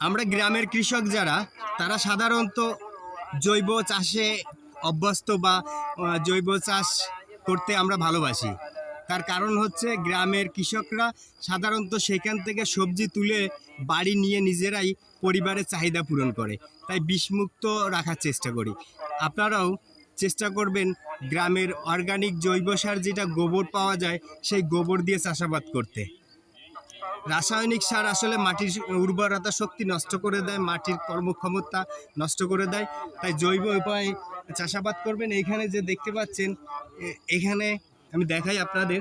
আমরা গ্রামের কৃষক যারা, তারা সাধারণত জৈব চাষে অভ্যস্ত বা জৈব চাষ করতে আমরা ভালোবাসি। তার কারণ হচ্ছে গ্রামের কৃষকরা সাধারণত সেখান থেকে সবজি তুলে বাড়ি নিয়ে নিজেরাই পরিবারের চাহিদা পূরণ করে। তাই বিষমুক্ত রাখার চেষ্টা করি। আপনারাও চেষ্টা করবেন গ্রামের অর্গানিক জৈব সার যেটা গোবর পাওয়া যায়, সেই গোবর দিয়ে চাষাবাদ করতে। রাসায়নিক সার আসলে মাটির উর্বরতা শক্তি নষ্ট করে দেয়, মাটির কর্মক্ষমতা নষ্ট করে দেয়, তাই জৈব উপায়ে চাষাবাদ করবেন। এইখানে যে দেখতে পাচ্ছেন এখানে আমি দেখাই আপনাদের।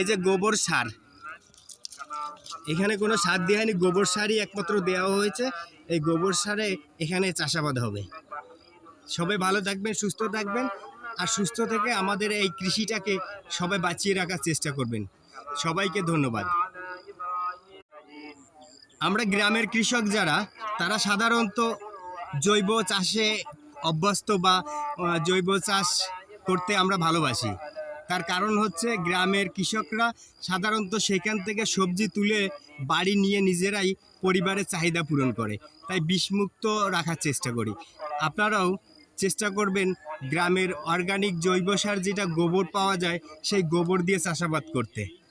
এই যে গোবর সার। এখানে কোনো সার দেওয়া হয়নি, গোবর সারই একমাত্র দেওয়া হয়েছে। এই গোবর সারে এখানে চাষাবাদ হবে। সবাই ভালো থাকবেন, সুস্থ থাকবেন, আর সুস্থ থেকে আমাদের এই কৃষিটাকে সবাই বাঁচিয়ে রাখার চেষ্টা করবেন। সবাইকে ধন্যবাদ। আমরা গ্রামের কৃষক যারা, তারা সাধারণত জৈব চাষে অভ্যস্ত বা জৈব চাষ করতে আমরা ভালোবাসি। তার কারণ হচ্ছে গ্রামের কৃষকরা সাধারণত সেখান থেকে সবজি তুলে বাড়ি নিয়ে নিজেরাই পরিবারের চাহিদা পূরণ করে। তাই বিষমুক্ত রাখার চেষ্টা করি। আপনারাও চেষ্টা করবেন গ্রামের অর্গানিক জৈব সার যেটা গোবর পাওয়া যায়, সেই গোবর দিয়ে চাষাবাদ করতে।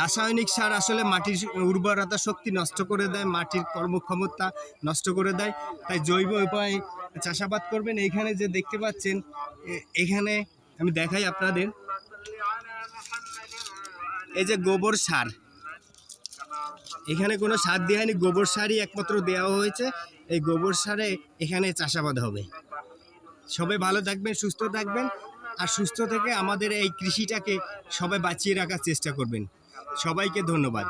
রাসায়নিক সার আসলে মাটির উর্বরতা শক্তি নষ্ট করে দেয়, মাটির কর্মক্ষমতা নষ্ট করে দেয়। তাই জৈব উপায়ে চাষাবাদ করবেন। এইখানে যে দেখতে পাচ্ছেন এখানে আমি দেখাই আপনাদের। এই যে গোবর সার। এখানে কোনো সার দেওয়া হয়নি, গোবর সারই একমাত্র দেওয়া হয়েছে। এই গোবর সারে এখানে চাষাবাদ হবে। সবাই ভালো থাকবেন, সুস্থ থাকবেন। আর সুস্থ থেকে আমাদের এই কৃষিটাকে সবাই বাঁচিয়ে রাখার চেষ্টা করবেন। সবাইকে ধন্যবাদ।